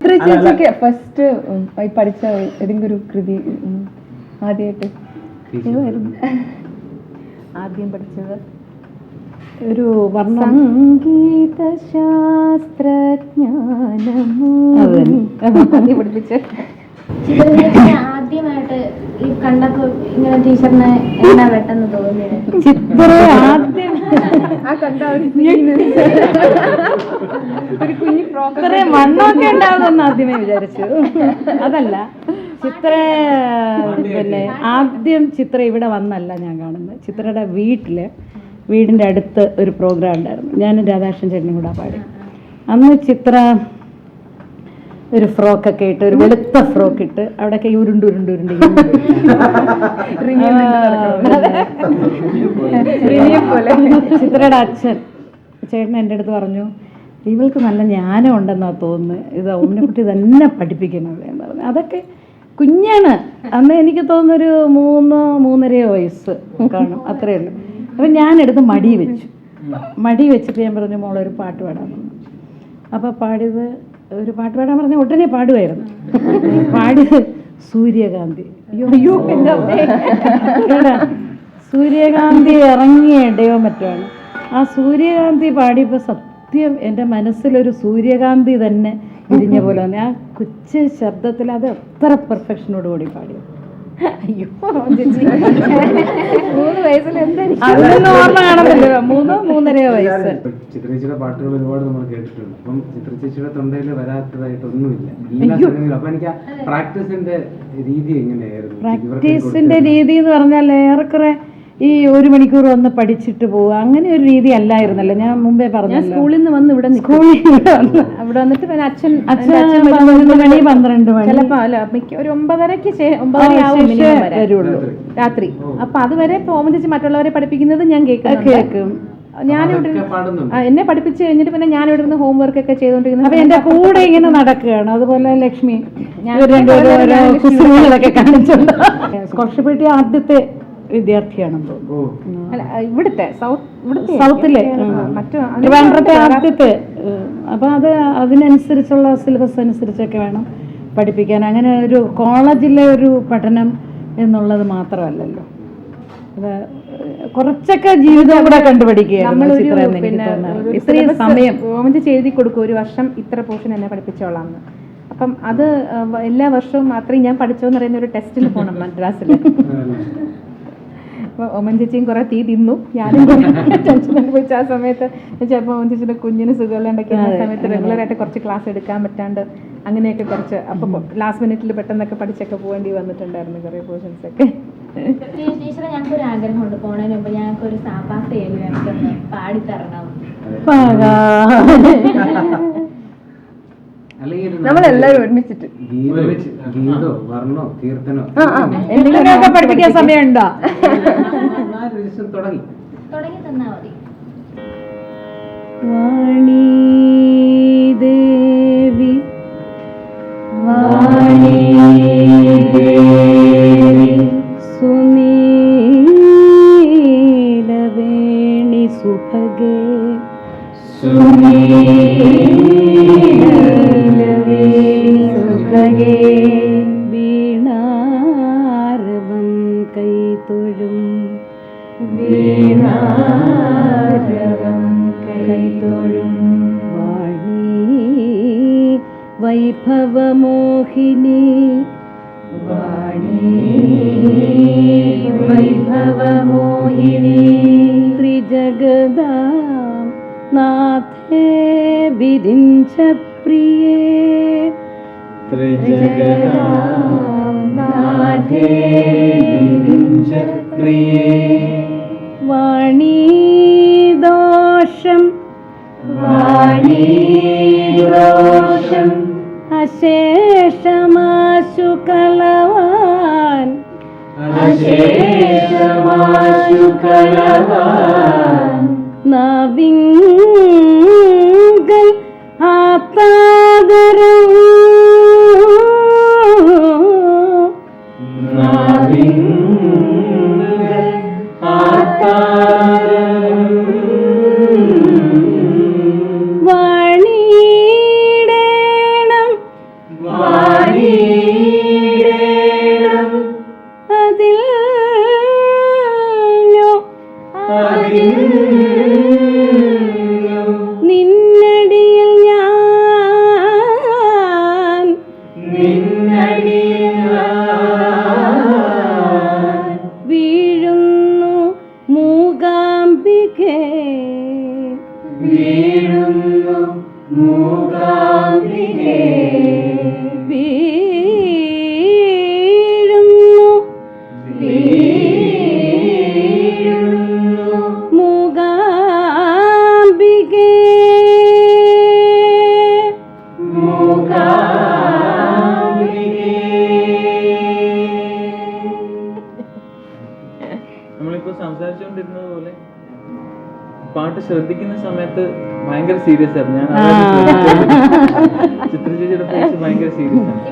ചേച്ചിക്ക് ഫസ്റ്റ് പഠിച്ച ഏതെങ്കിലും ഒരു കൃതി ആദ്യമായിട്ട്? ആദ്യം പഠിച്ചത്? ഒരു വർണ. സംഗീത ശാസ്ത്രജ്ഞാനമോ പഠിപ്പിച്ച. ആദ്യമായിട്ട് ഈ കണ്ടപ്പോ ഇങ്ങനെ ടീച്ചറിനെ എന്നാ പെട്ടെന്ന് തോന്നിയത്? ചിത്ര ആദ്യം ആ കണ്ട ഒരു ഒരു കുഞ്ഞു ഫ്രോക്ക് ഇത്രയും വണ്ണമൊക്കെ ഉണ്ടാവുമെന്ന് ആദ്യമേ വിചാരിച്ചു. അതല്ല. ചിത്ര പിന്നെ ആദ്യം ചിത്ര ഇവിടെ വന്നല്ല ഞാൻ കാണുന്നത്. ചിത്രയുടെ വീട്ടിൽ വീടിന്റെ അടുത്ത് ഒരു പ്രോഗ്രാം ഉണ്ടായിരുന്നു. ഞാനും രാധാകൃഷ്ണൻ ചേട്ടനും കൂടെ പാടി. അന്ന് ചിത്ര ഒരു ഫ്രോക്ക് ഒക്കെ ഇട്ട് ഒരു വെളുത്ത ഫ്രോക്ക് ഇട്ട് അവിടെ കൈ ഉരുണ്ട് ഉരുണ്ട് ഉരുണ്ട് ചിത്രയുടെ അച്ഛൻ ചേട്ടൻ എന്റെ അടുത്ത് പറഞ്ഞു ഇവൾക്ക് നല്ല ജ്ഞാനം ഉണ്ടെന്നാ തോന്നുന്നത്. ഇത് ഓമനക്കുട്ടി തന്നെ പഠിപ്പിക്കുന്നത് എന്ന് പറഞ്ഞു. അതൊക്കെ കുഞ്ഞാണ്. അന്ന് എനിക്ക് തോന്നുന്നൊരു മൂന്ന് മൂന്നരയോ വയസ്സ് കാണും. അത്രയേ ഉള്ളൂ. അപ്പം ഞാനെടുത്ത് മടി വെച്ചു. മടി വെച്ചിട്ട് ഞാൻ പറഞ്ഞു മോളൊരു ഒരു പാട്ട് പാടാൻ പറഞ്ഞു അപ്പോൾ പാടിയത് ഒരു പാട്ട് പാടാൻ പറഞ്ഞ ഉടനെ പാടുമായിരുന്നു പാടി സൂര്യകാന്തി. അയ്യോ. സൂര്യകാന്തി ഇറങ്ങിയ ഇടയോ മറ്റോ? ആ സൂര്യകാന്തി പാടിയപ്പോൾ സത്യം എന്റെ മനസ്സിലൊരു സൂര്യകാന്തി തന്നെ ഇരിഞ്ഞ പോലെ തന്നെ. ആ കൊച്ചു ശബ്ദത്തിൽ അത് എത്ര പെർഫെക്ഷനോട് കൂടി പാടിയത് അയ്യോ ചേച്ചി. മൂന്ന് വയസ്സിൽ എന്തായിരിക്കും? ഓർമ്മ കാണത്തില്ല മൂന്നോ മൂന്നരയോ വയസ്സ്. ചിത്രചേച്ചിയുടെ പാട്ടുകൾ ഒരുപാട് നമ്മൾ കേട്ടിട്ടുണ്ട്. അപ്പം ചിത്രചേച്ചിയുടെ തൊണ്ടയിൽ വരാത്തതായിട്ടൊന്നുമില്ല. അപ്പൊ എനിക്ക് പ്രാക്ടീസിന്റെ രീതി എങ്ങനെയായിരുന്നു? പ്രാക്ടീസിന്റെ രീതി എന്ന് പറഞ്ഞാൽ ഏറെക്കുറെ ഈ ഒരു മണിക്കൂർ വന്ന് പഠിച്ചിട്ട് പോവുക അങ്ങനെ ഒരു രീതി അല്ലായിരുന്നല്ലോ. ഞാൻ മുമ്പേ പറഞ്ഞു സ്കൂളിൽ നിന്ന് വന്ന് ഇവിടെ സ്കൂളിൽ വന്ന് അവിടെ വന്നിട്ട് പിന്നെ അച്ഛൻ അച്ഛൻ മണി പന്ത്രണ്ട് മണി. ചിലപ്പോ അല്ല മിക്ക ഒരു ഒമ്പതരക്ക്. വരുള്ളൂ. രാത്രി. അപ്പൊ അതുവരെ ഓമൻ ചേച്ചി മറ്റുള്ളവരെ പഠിപ്പിക്കുന്നത് ഞാൻ കേൾക്കാം. കേൾക്കും ഞാനിവിടെ എന്നെ പഠിപ്പിച്ചു കഴിഞ്ഞിട്ട് പിന്നെ ഞാൻ ഇവിടെ ഹോം വർക്ക് ഒക്കെ ചെയ്തോണ്ടിരിക്കുന്നത്. അപ്പൊ എന്റെ കൂടെ ഇങ്ങനെ നടക്കുകയാണ്. അതുപോലെ ലക്ഷ്മി. ഞാൻ കുസൃതികളൊക്കെ കാണിച്ചുണ്ട് സ്കോളർഷിപ്പ് കിട്ടിയ ആദ്യത്തെ വിദ്യാർത്ഥിയാണെന്ന് തോന്നുന്നു. അല്ല ഇവിടുത്തെ സൗത്ത് ഇവിടുത്തെ സൗത്തിലെ. മറ്റു ട്രിവാൻഡ്രത്തെ ആദ്യത്തെ അപ്പൊ അത് അതിനനുസരിച്ചുള്ള സിലബസ് അനുസരിച്ചൊക്കെ വേണം പഠിപ്പിക്കാൻ. അങ്ങനെ ഒരു കോളേജിലെ ഒരു പഠനം എന്നുള്ളത് മാത്രമല്ലല്ലോ. അത് കുറച്ചൊക്കെ ജീവിതം കൂടെ ഇത്രയും സമയം. ഗവൺമെന്റ് എഴുതി കൊടുക്കും ഒരു വർഷം ഇത്ര പോർഷൻ എന്നെ പഠിപ്പിച്ചോളാം അപ്പം അത് എല്ലാ വർഷവും മാത്രമേ ഞാൻ പഠിച്ചോന്ന് പറയുന്ന ഒരു ടെസ്റ്റിന് പോകണം മദ്രാസിൽ അപ്പോൾ ഓമൻ ചേച്ചിയും കുറെ തീ തിന്നു. ഞാനും ടെൻഷൻ അനുഭവിച്ച ആ സമയത്ത് ചിലപ്പോൾ ഓമൻ ചേച്ചിയുടെ കുഞ്ഞിന് സുഖമില്ലാണ്ടൊക്കെ ആ സമയത്ത് റെഗുലർ ആയിട്ട് കുറച്ച് ക്ലാസ് എടുക്കാൻ പറ്റാണ്ട് അങ്ങനെയൊക്കെ കുറച്ച് അപ്പം ലാസ്റ്റ് മിനിറ്റിൽ പെട്ടെന്നൊക്കെ പഠിച്ചൊക്കെ പോകേണ്ടി വന്നിട്ടുണ്ടായിരുന്നു കുറേ പോർഷൻസ് ഒക്കെ. ടീച്ചറെ ഞങ്ങൾക്ക് ഒരു ആഗ്രഹമുണ്ട്. പോണതിന് മുമ്പ് ഞങ്ങൾക്ക് ഒരു സാപ്പാസ് പാടിത്തരണം. നമ്മളെല്ലാവരും ഒരുമിച്ചിട്ട്. ഗീതോ വർണോ കീർത്തനോ എന്തെങ്കിലുമൊക്കെ പഠിപ്പിക്കാൻ സമയമുണ്ടോ? തുടങ്ങി. തുടങ്ങി തന്നാ മതി. വാണി ദേവി വാണി സുനീലവേണി സുഭഗേ സുഭഗേ വീണാരവം കൈതൊഴും. വീണാരവം കൈതൊഴും. വാണി വൈഭവമോഹിനി. വാണി വൈഭവമോഹിനി. ത്രിജഗദാം നാഥേ വിരിഞ്ച പ്രിയേ. वाणी दोषं वाणी दोषम् अशेषमाशु कलवान्। अशेषमाशु कलवान्। You. അംബികേ വീഴുന്നു മൂകാംബികേ. വീഴുന്നു. വീ പാട്ട് ശ്രദ്ധിക്കുന്ന സമയത്ത് ഭയങ്കര സീരിയസ് ആയിരുന്നു. ഞാൻ ചിത്രചേച്ചിയുടെ. ചിത്ര ചേച്ചിയുടെ ഭയങ്കര സീരിയസ് ആണ്.